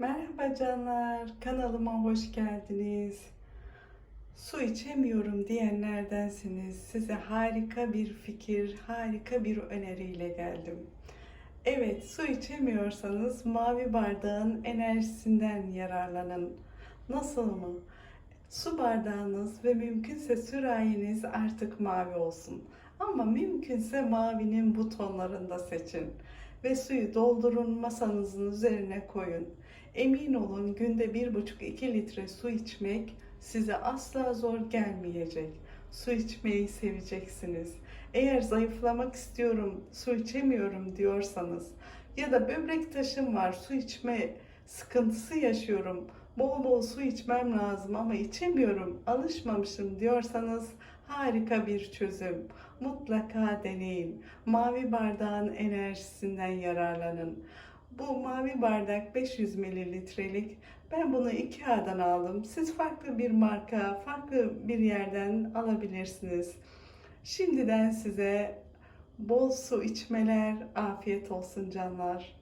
Merhaba canlar, kanalıma hoş geldiniz. Su içemiyorum diyenlerdensiniz. Size harika bir fikir, harika bir öneriyle geldim. Evet, su içemiyorsanız mavi bardağın enerjisinden yararlanın. Nasıl mı? Su bardağınız ve mümkünse sürahiniz artık mavi olsun. Ama mümkünse mavinin butonlarında seçin ve suyu doldurun masanızın üzerine koyun. Emin olun günde 1,5-2 litre su içmek size asla zor gelmeyecek. Su içmeyi seveceksiniz. Eğer zayıflamak istiyorum, su içemiyorum diyorsanız ya da böbrek taşım var, su içme sıkıntısı yaşıyorum, bol bol su içmem lazım ama içemiyorum, alışmamışım diyorsanız harika bir çözüm. Mutlaka deneyin. Mavi bardağın enerjisinden yararlanın. Bu mavi bardak 500 mililitrelik. Ben bunu Ikea'dan aldım. Siz farklı bir marka, farklı bir yerden alabilirsiniz. Şimdiden size bol su içmeler, afiyet olsun canlar.